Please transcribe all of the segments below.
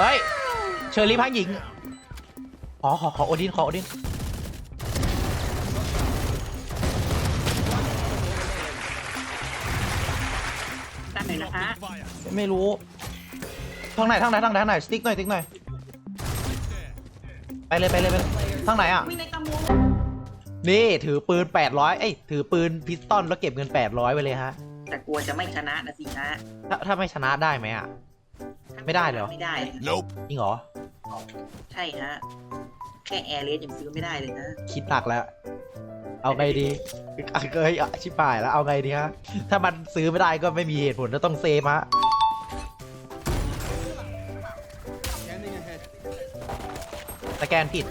เฮ้ย เชอรี่พังหญิง ขอขอขอโอดินขอโอดิน ด้านไหนนะคะไม่รู้ ทางไหนทางไหนทางไหนทางไหนสติ๊กหน่อยสติ๊กหน่อย ไปเลยไปเลยไปเลยทางไหนอะวิ่งในตะมูนี่ถือปืน 800เอ้ยถือปืนพิสตอลแล้วเก็บเงิน 800 ไปเลยฮะ แต่กลัวจะไม่ชนะนะสินะถ้าถ้าไม่ชนะได้ไหมอะ ไม่ได้เหรอ ไม่ได้ Nope. จริงเหรอ ใช่ฮะ แค่แอร์เลสยังซื้อไม่ได้เลยนะ คิดหนักแล้ว เอาไงดีอะเอ้ยอะชิบหายแล้วเอาไงดีฮะ ถ้ามันซื้อไม่ได้ก็ไม่มีเหตุผลจะต้องเซฟฮะ Scanning ahead. สแกนผิด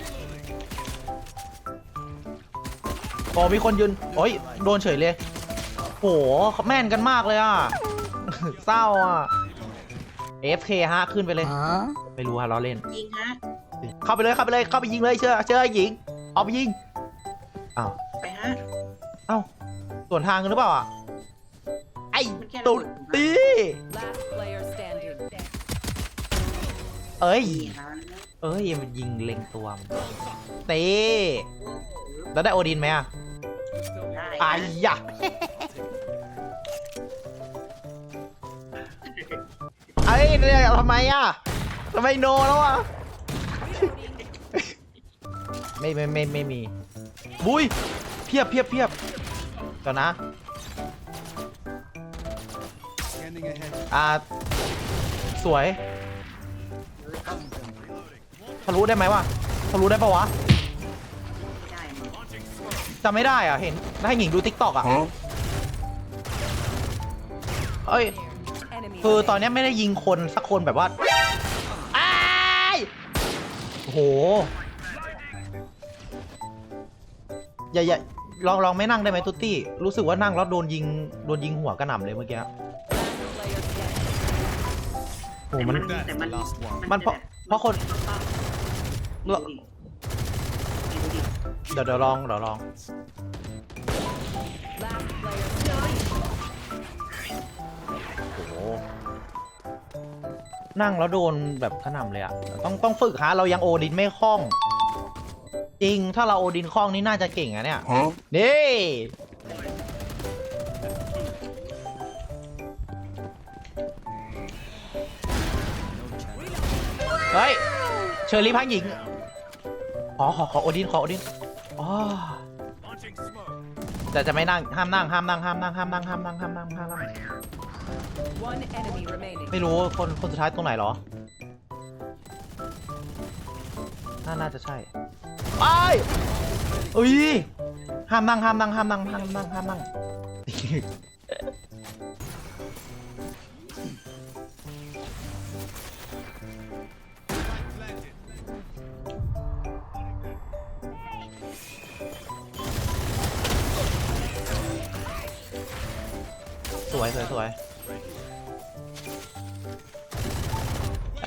โอ้มีคนยืนโอ้ย โดนเฉยเลย โหเขาแม่นกันมากเลยอะ เศร้าอะ FK ฮะขึ้นไปเลย ไม่รู้ฮะล้อเล่น ยิงฮะ เข้าไปเลยเข้าไปเลยเข้าไปยิงเลยเชื่อเชื่อไอ้หญิงเอาไปยิงอ้าวไปฮะเอ้าส่วนทางกันหรือเปล่าอะไอ้มันแค่ตุ๊ดตี Last player standing. เอ้ยดีฮะเอ้ยมันยิงเล็งตัวมันตีแล้วได้โอดินไหมอะได้ไอ้ยะ เนี่ยทำไมอะทำไมโนแล้วอะไม่ไม่ไม่ไม่มีบุยเพียบเพียบเพียบเดี๋ยวนะ Scanning ahead. อ่าสวยทะลุได้ไหมวะทะลุได้ปะวะไม่ได้มั้งจำไม่ได้อะเห็นให้หญิงดูทิกตอกอะ Huh? เอ้ย Enemy คือตอนเนี้ยไม่ได้ยิงคนสักคนแบบว่าอ้ายโอ้โห อย่าอย่าลองลองไม่นั่งได้ไหมตุ๊ตตี้ รู้สึกว่านั่งแล้วโดนยิงโดนยิงหัวกระหน่ำเลยเมื่อกี้ player standing. โอ้โหมัน แต่มัน มันเพราะเพราะคน เดี๋ยวเดี๋ยวลองเดี๋ยวลอง Last player standing. นั่งแล้วโดนแบบกระหน่ำเลยอะต้องต้องฝึกฮะเรายังโอดินไม่คล่อง จริงถ้าเราโอดินคล่องนี่น่าจะเก่งอะเนี่ย Huh? นี่เฮ้ยเชอรี่พังหญิงขอขอขอโอดินขอโอดินอ๋อแต่จะไม่นั่งห้ามนั่งห้ามนั่งห้ามนั่งห้ามนั่งห้ามนั่งห้ามนั่งห้ามนั่ง One enemy remaining. ไม่รู้คนคนสุดท้ายตรงไหนเหรอ น่าน่าจะใช่ไปอุ้ย ห้ามนั่งห้ามนั่งห้ามนั่งห้ามนั่งห้ามนั่ง สวยสวยสวย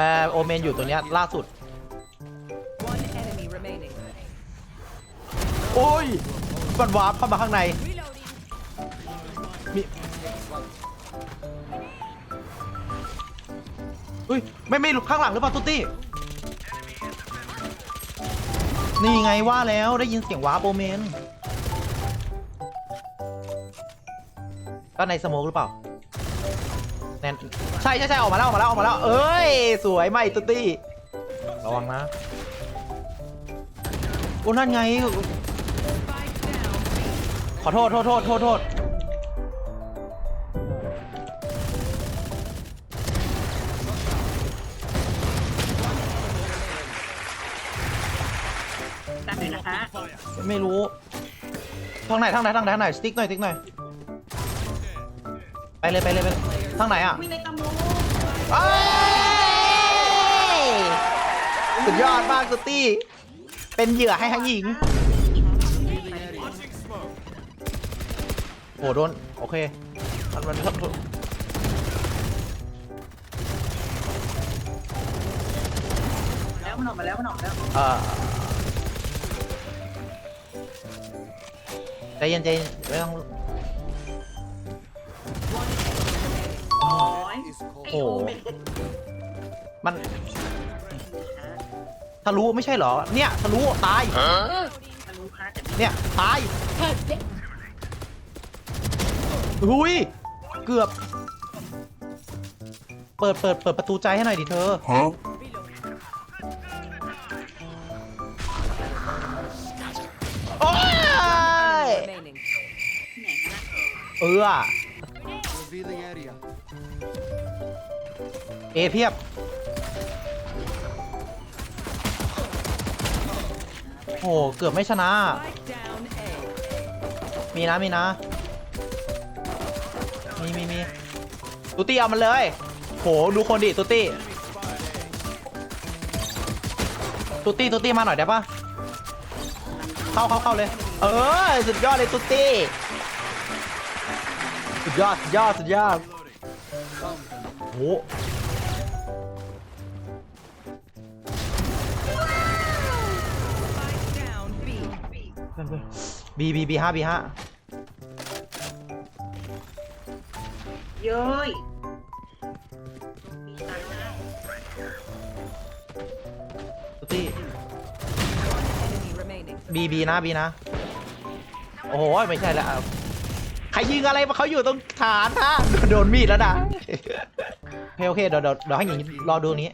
อ่อโอเมนอยู่ตัวเนี้ยล่าสุด One enemy remaining. โอ้ยมันวาร์ปเข้ามาข้างในมีอุ้ยไม่ไม่หลุดข้างหลังหรือเปล่าตุ๊ตตี้นี่ไงว่าแล้วได้ยินเสียงวาร์ปโอเมนก็ในสโมกหรือเปล่า แน่นใช่ใช่ใช่ออกมาแล้วออกมาแล้วออกมาแล้ว เอ้ย สวยไหมตุ๊ตตี้ระวังนะโอ้นั่นไง Spike down. ขอโทษโทษโทษโทษโทษด้านไหนนะคะไม่รู้ทางไหนทางไหนทางไหนทางไหนสติ๊กหน่อยสติ๊กหน่อย ไปเลยไปเลยไปเลยทางไหนอะวิ่งในตะมูเอ้ยสุดยอดมากสตี้ เป็นเหยื่อให้ทั้งหญิง โอ้โดน โอเค มันมันแล้วมันออกมาแล้วมันออกมาแล้วเอ่อใจเย็นใจเย็นไม่ต้อง อ้ย Is ไอ cold. โอเมนมันทะลุไม่ใช่เหรอ เนี่ยทะลุตาย ทะลุฮะแต่ไม่เนี่ยตายหุยเกือบ เปิดเปิดเปิดประตูใจให้หน่อยดิเธอ โอ้ย Remaining. ที่ไหนฮะ เออ Revealing area. เอเพียบ โอ้เกือบไม่ชนะ Spike down A. มีนะมีนะ มีมีมีตุตี้เอามันเลย โหดูคนดิตุตี้ตุตี้ตุตี้มาหน่อยได้ปะเข้าเข้าเข้าเลย เออสุดยอดเลยตุตี้ ดยอดสุดยอดสุดยอดโห Spike down B. บีบีบีห้าบีห้าเย้ยมีตังค์นะตุตี้ Enemy remaining. บีบีนะบีนะ โอ้โห ไม่ใช่แล้วเอาใคร ยิงอะไรมาเขาอยู่ตรงฐานฮะโดนมีดแล้วนะโอเคโอเคเดี๋ยวเดี๋ยวเดี๋ยวให้หญิงรอดูนี้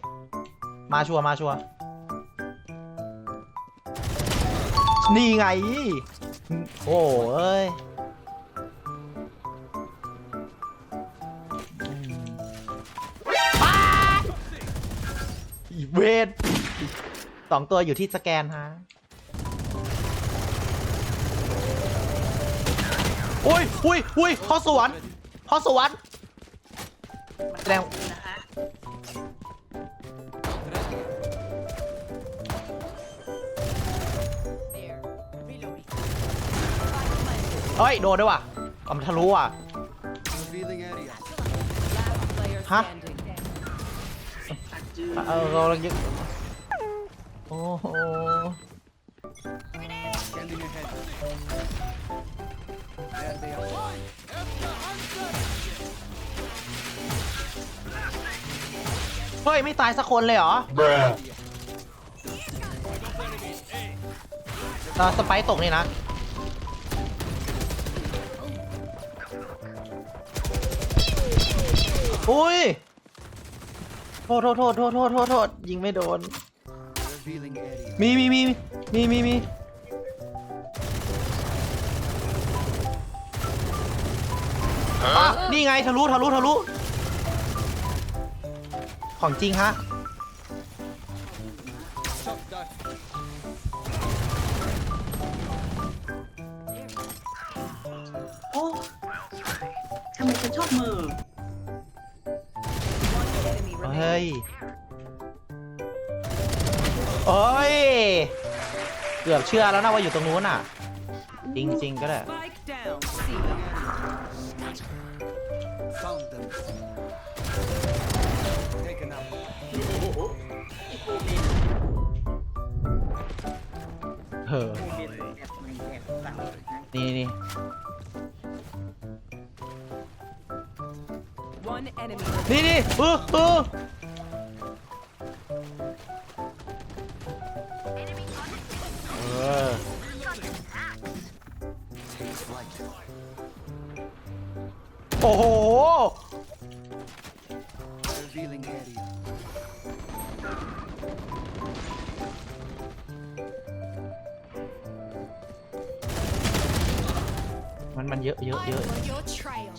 มาชัวร์มาชัวร์นี่ไง โอ้เอ้ยเวนสองตัวอยู่ที่สแกนฮะ อุ้ยอุ้ยอุ้ยพอสวนพอสวนแสดงนะฮะเฮ้ย โดนด้วยว่ะเอามันทะลุว่ะ Revealing area. Last player Huh? standing. ตัดจืดเออเรากำลังยึดโอ้โห ฮ้ย ไม่ตายสักคนเลยเหรออ่าสไปร์ตกนี่นะ อุ้ย โทษโทษโทษโทษโทษโทษโทษยิงไม่โดน Revealing area. มีมีมีมีมีมีอะนี่ไงทะลุทะลุทะลุ ของจริงฮะ Shot that. โอ้ทำไมฉันชอบมือ One enemy เฮ้ย remaining. เอ้ย เกือบเชื่อแล้วนะว่าอยู่ตรงนู้นอะ จริง ๆ ก็ได้ เออ นี่นี่ One enemy นี่นี่เออเออเออโอ้โห Revealing area. มันมันเยอะเยอะเยอะ your trail.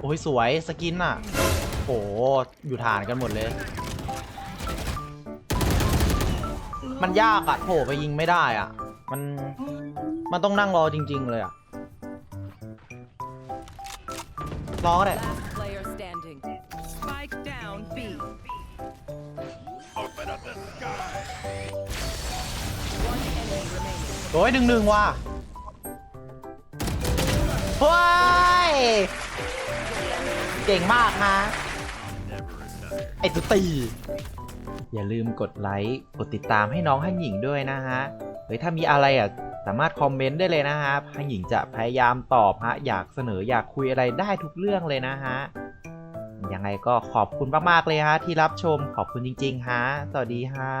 โอ้ยสวยสกินอะโอ้โหอยู่ฐานกันหมดเลย มันยากอะโถไปยิงไม่ได้อะมันมันต้องนั่งรอจริง ๆ เลยอะรอก็ได้ Last อ้ยหนึ่งหนึ่งว่ะเฮ้ยเก่งมากฮะไอตุตี อย่าลืมกดไลค์ กดติดตามให้น้องฮันหญิงด้วยนะฮะ เฮ้ยถ้ามีอะไรอะ สามารถคอมเมนต์ได้เลยนะฮะฮันหญิงจะพยายามตอบฮะ อยากเสนออยากคุยอะไรได้ทุกเรื่องเลยนะฮะ ยังไงก็ขอบคุณมากๆเลยฮะที่รับชมขอบคุณจริง ๆ ฮะ สวัสดีฮะ